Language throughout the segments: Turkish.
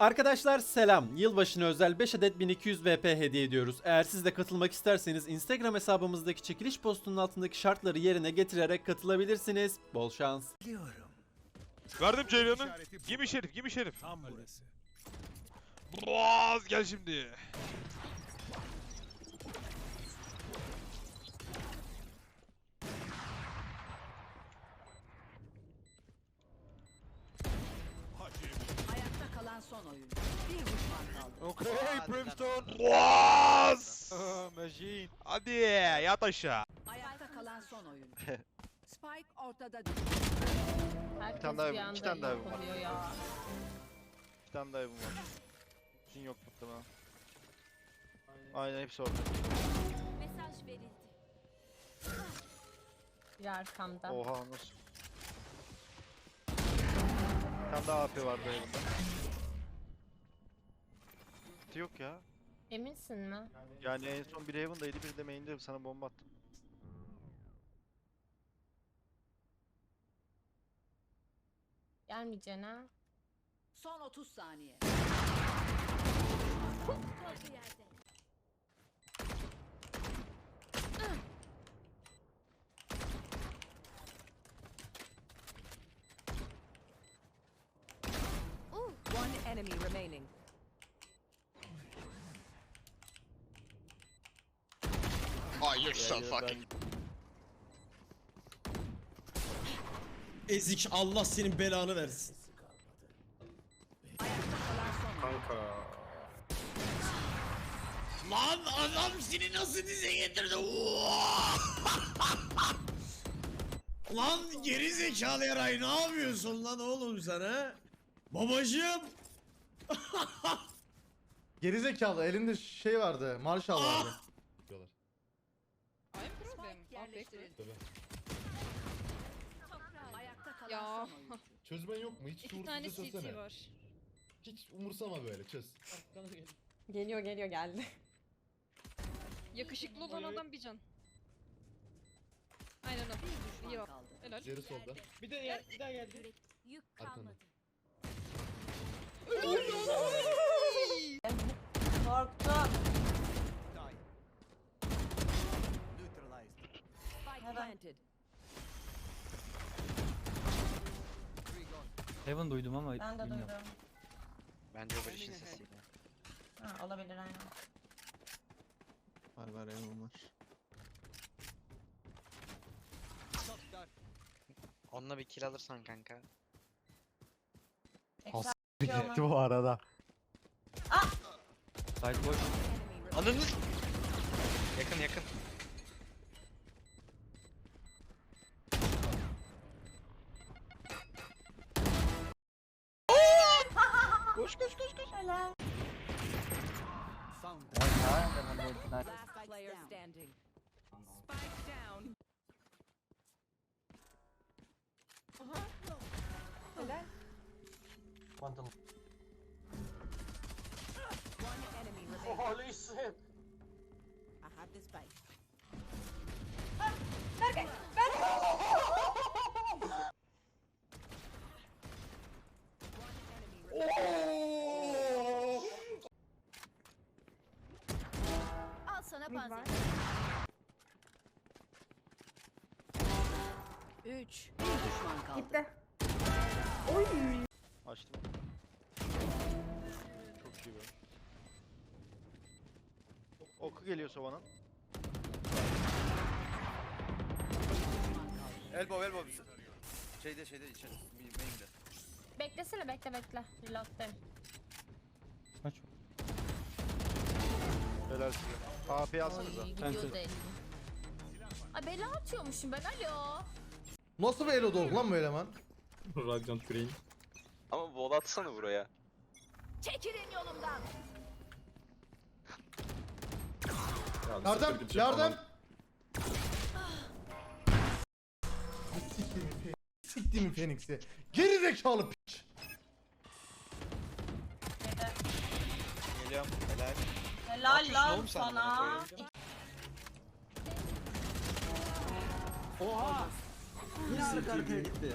Arkadaşlar selam. Yılbaşına özel 5 adet 1200 VP hediye ediyoruz. Eğer siz de katılmak isterseniz Instagram hesabımızdaki çekiliş postunun altındaki şartları yerine getirerek katılabilirsiniz. Bol şans. Verdim Ceylan'ı. Gimi şerif, gimi şerif. Tam burası. Boğaz gel şimdi. Ayakta kalan son oyuncu. Bir düşman kaldı. Okay, Brimstone. Boğaz. Machine. Hadi yat aşağı. Ayakta kalan son oyuncu. Spike ortada düştü. Herkes tane daha- bir iki tane daha var. ya. Bir tane daha evim var. Sin yok muhtemelen. Aynen hepsi orada. Mesaj verildi. Bir arkamda. Oha nasıl? Bir tane daha AP vardı evimde. Bitti yok ya. Eminsin mi? Yani en son biri Heaven'daydı biri de main'de sana bomba attım. Gelmeyeceksin ha. Son 30 saniye. Kaldığı yerde. One enemy remaining. Oh, you're so Yeah, fucking. Ezik Allah senin belanı versin. Oyuncu. Lan adam seni nasıl dize getirdi? lan geri zekalı yaray ne yapıyorsun lan oğlum sen ha? Babacım. Gerizekalı elinde şey vardı, Marshall vardı. Spike yerleştirildi. Ayakta kalan Ya. son oyuncu. Çözmen yok mu? Hiç İki tane şuursuzca CT çözsene. var. Hiç umursama böyle çöz. Geliyor geliyor geldi. Yakışıklı olan adam bir can. Aynen o. Yok. kaldı. Helal. Geri solda. Bir de bir daha geldi. Yük Arkanda. kalmadı. Korktum. Spike planted. Heaven duydum ama Ben de bilmiyorum. duydum. Bence o işin sesiydi. Ha, olabilir aynen. Var var evim var. Onunla bir kill alırsan kanka. Ekstra Gitti bu arada. Side boş. Ananı Yakın yakın. Koş koş koş koş. Helal. Last player standing. Spike down. Uh-huh. One enemy remaining. Holy shit. I have this spike. Ah, One sana panzer. 3. Bir düşman kaldı. Gitti. Açtım. Çok iyi be. Oku geliyor sovanın. Elbow elbow. Şeyde şeyde içeri. Main'de. Beklesene bekle bekle. Reload'dayım. Kaç? Helal size. AP alsanıza. Oy gidiyordu elim. Ay bela atıyormuşum ben alo. Nasıl bir elo dolu lan bu eleman? Radiant Brain. Ama bol atsana buraya. Çekilin yolumdan. Yardım, yardım. Siktimin Phoenix. Siktimin Phoenix'i. Gerizekalı piç. Geliyorum. Helal. Helal lan sana. Oha. Yine arka arkaya gitti.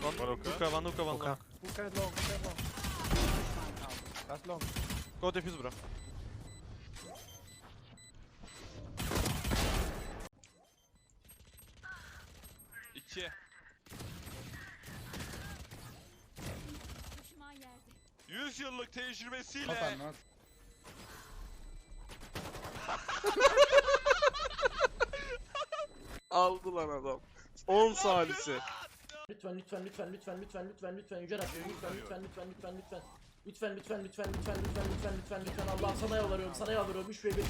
One, hookah, one hookah, one hookah. Hookah is long, hookah is long. That's long. Go defuse bro. İki. 100 yıllık tecrübesiyle. Kapan lan. Aldı lan adam. 10 salisi. Lütfen lütfen lütfen lütfen lütfen lütfen lütfen yüce Rabbim lütfen lütfen lütfen lütfen lütfen Lütfen lütfen lütfen lütfen lütfen lütfen lütfen lütfen Allah'ım sana yalvarıyorum sana yalvarıyorum 3 v 1 3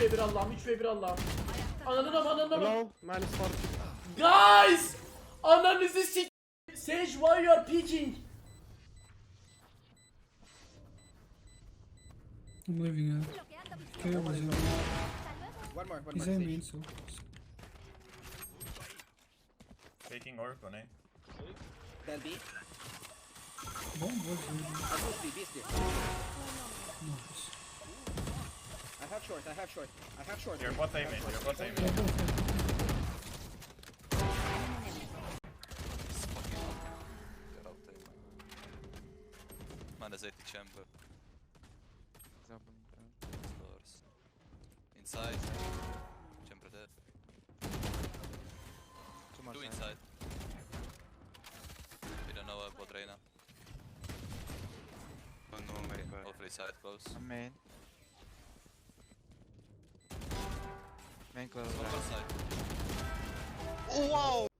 v 1 Allah'ım 3 v 1 Allah'ım Ananı ama ananı ama Guys! Ananızı sik Sage why you I'm leaving it. Okay, was it? One more, one more. aiming, so. Taking orb on A. Then B. Bomb was really. I'm supposed. Nice. I have short, I have short, I have short. You're bot aiming, you're bot aiming. Yeah, both, yeah. Chamber. inside. Jumper dead. Two time. inside. We don't know about Reyna. Oh no, main. Hopefully side close. I'm main. Main close. One right. side. Oh, wow!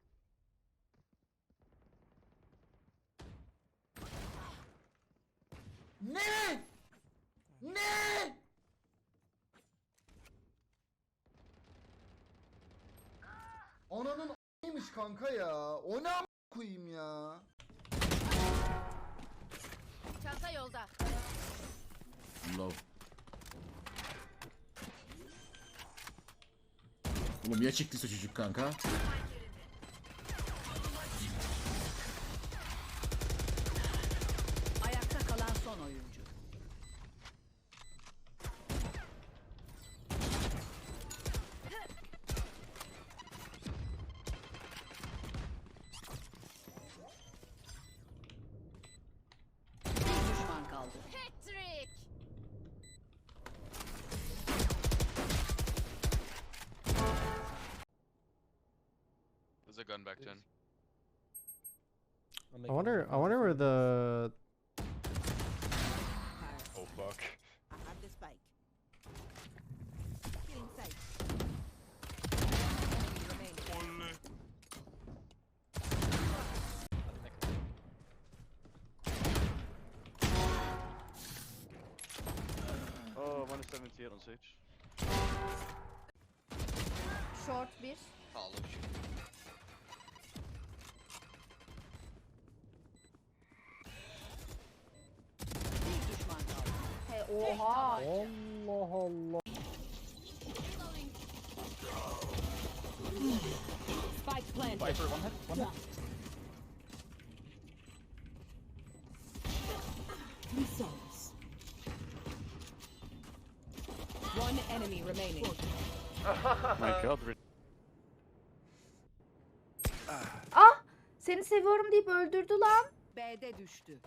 Ananın a**ymış kanka ya. O ne koyayım ya. Çanta yolda. Low. Oğlum ya çıktıysa çocuk kanka? Gun back then. I wonder I wonder where the Oh fuck. I have the spike. Killing sight. Enemy remaining. Oh, 170 on Sage. Short bir. Follow shit. Oha. Spike planted. Missiles. One enemy remaining. My god, Ah! Seni seviyorum deyip öldürdü lan. B'de düştü.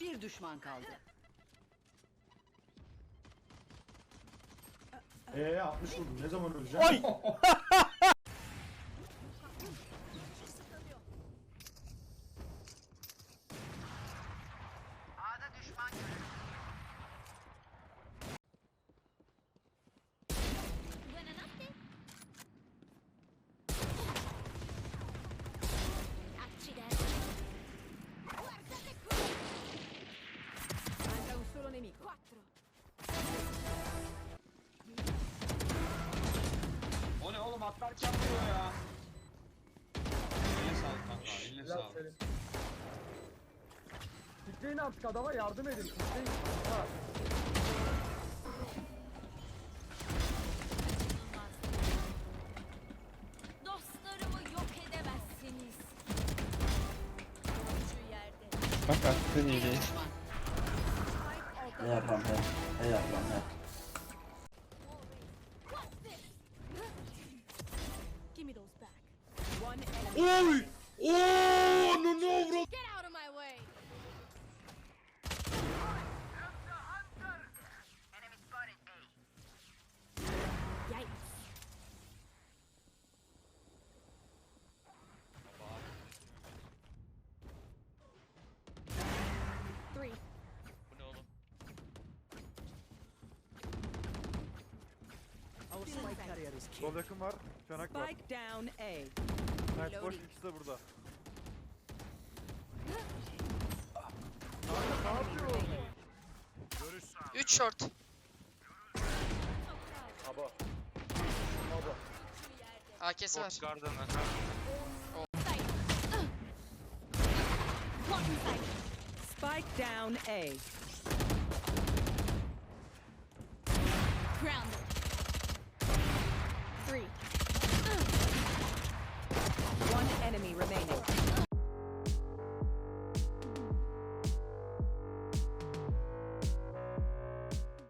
Bir düşman kaldı. Eee 60 vurdum. Ne zaman öleceğim? Ay! çarpıyor ya. Eline sağlık kanka, eline sağlık. Sikleyin artık adama yardım edin. Sikleyin. Dostlarımı yok edemezsiniz. Şu yerde. Kanka sen iyi değil. Düşman. Ne yapalım he? Ne yapalım he? glory. Sol yakın var. Çanak var. Spike down A. Nice boş ikisi de burada. Üç short. Abo. AK'si var. Garden. Spike down A. Grounded.